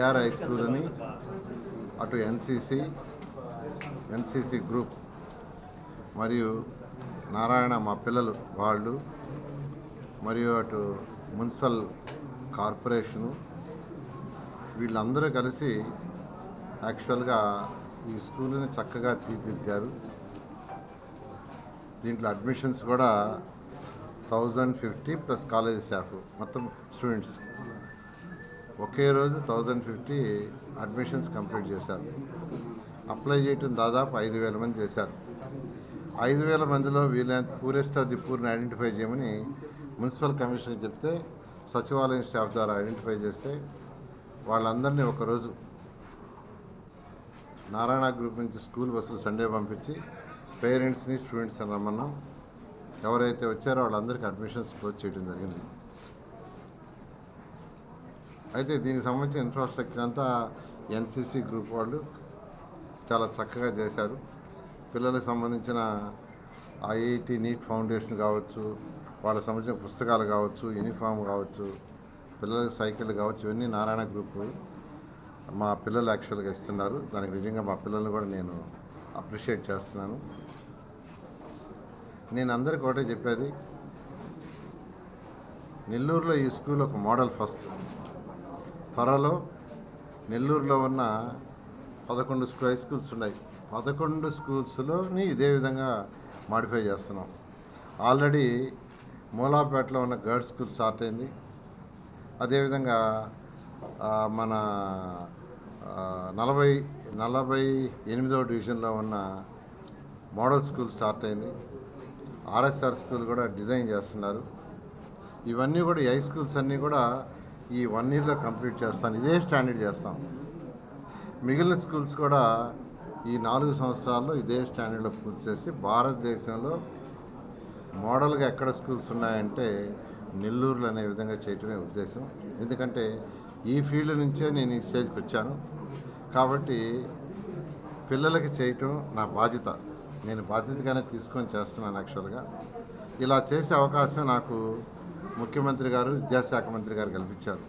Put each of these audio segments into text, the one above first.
VR high స్కూల్ని అటు NCC NCC group మరియు నారాయణ మా పిల్లలు వాళ్ళు మరియు అటు మున్సిపల్ కార్పొరేషను వీళ్ళందరూ కలిసి యాక్చువల్గా ఈ స్కూల్ని చక్కగా తీర్చిదిద్దారు. దీంట్లో అడ్మిషన్స్ కూడా thousand fifty plus college staff మొత్తం స్టూడెంట్స్. ఒకే రోజు థౌజండ్ ఫిఫ్టీ అడ్మిషన్స్ కంప్లీట్ చేశారు. అప్లై చేయటం దాదాపు ఐదు వేల మంది చేశారు. ఐదు వేల మందిలో వీళ్ళ పూరేస్తా దిప్పూర్ని ది పూర్ని ఐడెంటిఫై చేయమని మున్సిపల్ కమిషనర్ చెప్తే సచివాలయం స్టాఫ్ ద్వారా ఐడెంటిఫై చేస్తే వాళ్ళందరినీ ఒకరోజు నారాయణ గ్రూప్ నుంచి స్కూల్ బస్సులు సండే పంపించి పేరెంట్స్ని స్టూడెంట్స్ని రమ్మన్నాం. ఎవరైతే వచ్చారో వాళ్ళందరికీ అడ్మిషన్స్ క్లోజ్ చేయడం జరిగింది. అయితే దీనికి సంబంధించిన ఇన్ఫ్రాస్ట్రక్చర్ అంతా ఎన్సిసి గ్రూప్ వాళ్ళు చాలా చక్కగా చేశారు. పిల్లలకు సంబంధించిన ఐఐటి నీట్ ఫౌండేషన్ కావచ్చు వాళ్ళకి సంబంధించిన పుస్తకాలు కావచ్చు యూనిఫామ్ కావచ్చు పిల్లలకి సైకిల్ కావచ్చు ఇవన్నీ నారాయణ గ్రూప్ మా పిల్లలు యాక్చువల్గా ఇస్తున్నారు. దానికి నిజంగా మా పిల్లల్ని కూడా నేను అప్రిషియేట్ చేస్తున్నాను. నేను అందరికి ఒకటే చెప్పేది నెల్లూరులో ఈ స్కూల్ ఒక మోడల్ ఫస్ట్ త్వరలో నెల్లూరులో ఉన్న పదకొండు హై స్కూల్స్ ఉన్నాయి. పదకొండు స్కూల్స్లోని ఇదే విధంగా మాడిఫై చేస్తున్నాం. ఆల్రెడీ మూలాపేటలో ఉన్న గర్ల్స్ స్కూల్ స్టార్ట్ అయింది. అదేవిధంగా మన నలభై నలభై ఎనిమిదవ డివిజన్లో ఉన్న మోడల్ స్కూల్ స్టార్ట్ అయింది. ఆర్ఎస్ఆర్ స్కూల్ కూడా డిజైన్ చేస్తున్నారు. ఇవన్నీ కూడా ఈ హై స్కూల్స్ అన్నీ కూడా ఈ వన్ ఇయర్లో కంప్లీట్ చేస్తాను. ఇదే స్టాండర్డ్ చేస్తాం. మిగిలిన స్కూల్స్ కూడా ఈ నాలుగు సంవత్సరాల్లో ఇదే స్టాండర్డ్లో పూర్తి చేసి భారతదేశంలో మోడల్గా ఎక్కడ స్కూల్స్ ఉన్నాయంటే నెల్లూరులో అనే విధంగా చేయటమే ఉద్దేశం. ఎందుకంటే ఈ ఫీల్డ్ నుంచే నేను ఈ స్టేజ్కి వచ్చాను. కాబట్టి పిల్లలకి చేయటం నా బాధ్యత. నేను బాధ్యతగానే తీసుకొని చేస్తున్నాను యాక్చువల్గా. ఇలా చేసే అవకాశం నాకు ముఖ్యమంత్రి గారు విద్యాశాఖ మంత్రి గారు కల్పించారు.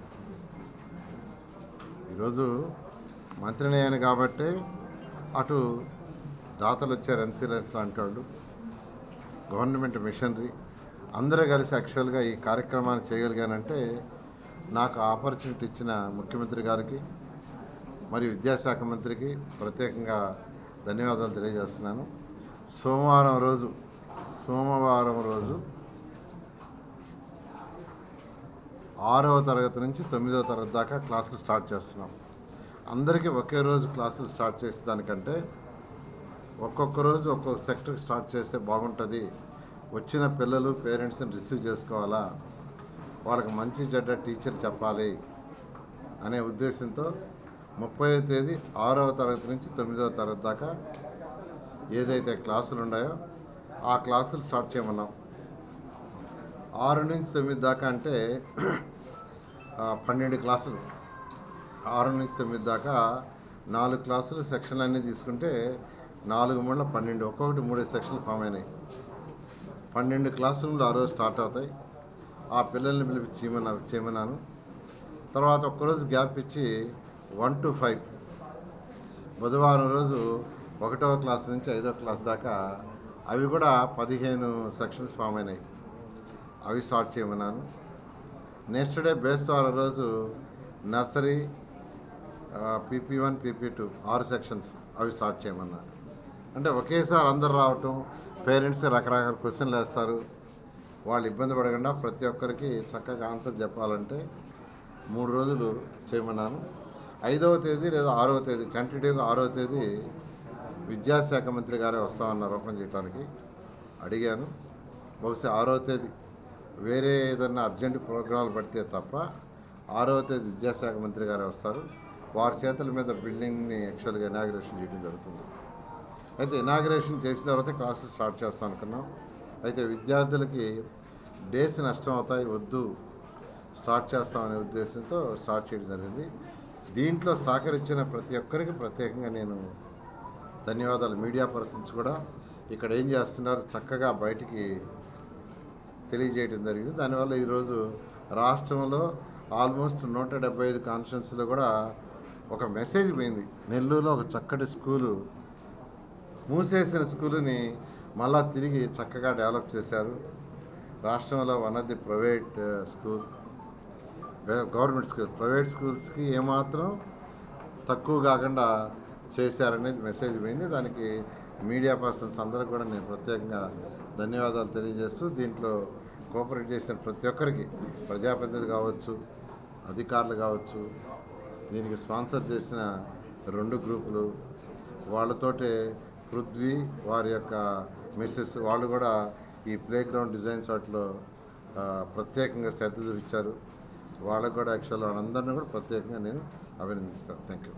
ఈరోజు మంత్రిని అయ్యాను కాబట్టి అటు దాతలు వచ్చారు ఎన్సీలెన్స్ లాంటి వాళ్ళు గవర్నమెంట్ మిషనరీ. అందరూ కలిసి యాక్చువల్గా ఈ కార్యక్రమాన్ని చేయగలిగానంటే నాకు ఆపర్చునిటీ ఇచ్చిన ముఖ్యమంత్రి గారికి మరియు విద్యాశాఖ మంత్రికి ప్రత్యేకంగా ధన్యవాదాలు తెలియజేస్తున్నాను. సోమవారం రోజు సోమవారం రోజు ఆరవ తరగతి నుంచి తొమ్మిదవ తరగతి దాకా క్లాసులు స్టార్ట్ చేస్తున్నాం. అందరికీ ఒకే రోజు క్లాసులు స్టార్ట్ చేసే దానికంటే ఒక్కొక్క రోజు ఒక్కొక్క సెక్టర్ స్టార్ట్ చేస్తే బాగుంటుంది. వచ్చిన పిల్లలు పేరెంట్స్ని రిసీవ్ చేసుకోవాలా? వాళ్ళకి మంచి చెడ్డ టీచర్ చెప్పాలి అనే ఉద్దేశంతో ముప్పై తేదీ ఆరవ తరగతి నుంచి తొమ్మిదవ తరగతి దాకా ఏదైతే క్లాసులు ఉన్నాయో ఆ క్లాసులు స్టార్ట్ చేయమన్నాం. ఆరు నుంచి తొమ్మిది దాకా అంటే పన్నెండు క్లాసులు. ఆరు నుంచి తొమ్మిది దాకా నాలుగు క్లాసులు సెక్షన్లు అన్నీ తీసుకుంటే నాలుగు మండల పన్నెండు ఒక్కొక్కటి మూడు సెక్షన్లు ఫామ్ అయినాయి. పన్నెండు క్లాస్ రూమ్లు ఆ రోజు స్టార్ట్ అవుతాయి. ఆ పిల్లల్ని పిలిపి చేయమన్నా చేయమన్నాను. తర్వాత ఒక్కరోజు గ్యాప్ ఇచ్చి వన్ టు ఫైవ్. బుధవారం రోజు ఒకటవ క్లాస్ నుంచి ఐదవ క్లాస్ దాకా అవి కూడా పదిహేను సెక్షన్స్ ఫామ్ అయినాయి. అవి స్టార్ట్ చేయమన్నాను. నెక్స్ట్ డే బేస్తవారం రోజు nursery PP one PP two ఆరు సెక్షన్స్ అవి స్టార్ట్ చేయమన్నారు. అంటే ఒకేసారి అందరు రావటం పేరెంట్స్ రకరకాల క్వశ్చన్లు వేస్తారు వాళ్ళు ఇబ్బంది పడకుండా ప్రతి ఒక్కరికి చక్కగా ఆన్సర్ చెప్పాలంటే మూడు రోజులు చేయమన్నాను. ఐదవ తేదీ లేదా ఆరవ తేదీ కంటిన్యూగా ఆరవ తేదీ విద్యాశాఖ మంత్రి గారే వస్తామన్నారు ఓపెన్ చేయడానికి అడిగాను. బహుశా ఆరవ తేదీ వేరే ఏదన్నా అర్జెంట్ ప్రోగ్రాంలు పడితే తప్ప ఆరవ తేదీ విద్యాశాఖ మంత్రి గారే వస్తారు. వారి చేతుల మీద బిల్డింగ్ని యాక్చువల్గా ఇనాగ్రేషన్ చేయడం జరుగుతుంది. అయితే ఇనాగ్రేషన్ చేసిన తర్వాత క్లాసులు స్టార్ట్ చేస్తాం అనుకున్నాం. అయితే విద్యార్థులకి డేస్ నష్టం అవుతాయి వద్దు స్టార్ట్ చేస్తామనే ఉద్దేశంతో స్టార్ట్ చేయడం జరిగింది. దీంట్లో సహకరించిన ప్రతి ఒక్కరికి ప్రత్యేకంగా నేను ధన్యవాదాలు. మీడియా పర్సన్స్ కూడా ఇక్కడ ఏం చేస్తున్నారు? చక్కగా బయటికి తెలియజేయడం జరిగింది. దానివల్ల ఈరోజు రాష్ట్రంలో ఆల్మోస్ట్ నూట డెబ్బై ఐదు కాన్స్టిట్యున్సీలో కూడా ఒక మెసేజ్ పోయింది. నెల్లూరులో ఒక చక్కటి స్కూలు మూసేసిన స్కూలుని మళ్ళా తిరిగి చక్కగా డెవలప్ చేశారు. రాష్ట్రంలో one of the private school government school private స్కూల్స్కి ఏమాత్రం తక్కువ కాకుండా చేశారనేది మెసేజ్ పోయింది. దానికి మీడియా పర్సన్స్ అందరూ కూడా నేను ప్రత్యేకంగా ధన్యవాదాలు తెలియజేస్తూ దీంట్లో కోఆపరేట్ చేసిన ప్రతి ఒక్కరికి ప్రజాప్రతినిధులు కావచ్చు అధికారులు కావచ్చు దీనికి స్పాన్సర్ చేసిన రెండు గ్రూపులు వాళ్ళతోటే పృథ్వీ వారి యొక్క మిస్సెస్ వాళ్ళు కూడా ఈ ప్లే గ్రౌండ్ డిజైన్స్ వాటిలో ప్రత్యేకంగా శ్రద్ధ చూపించారు. వాళ్ళకు కూడా యాక్చువల్ వాళ్ళందరినీ కూడా ప్రత్యేకంగా నేను అభినందిస్తాను. Thank you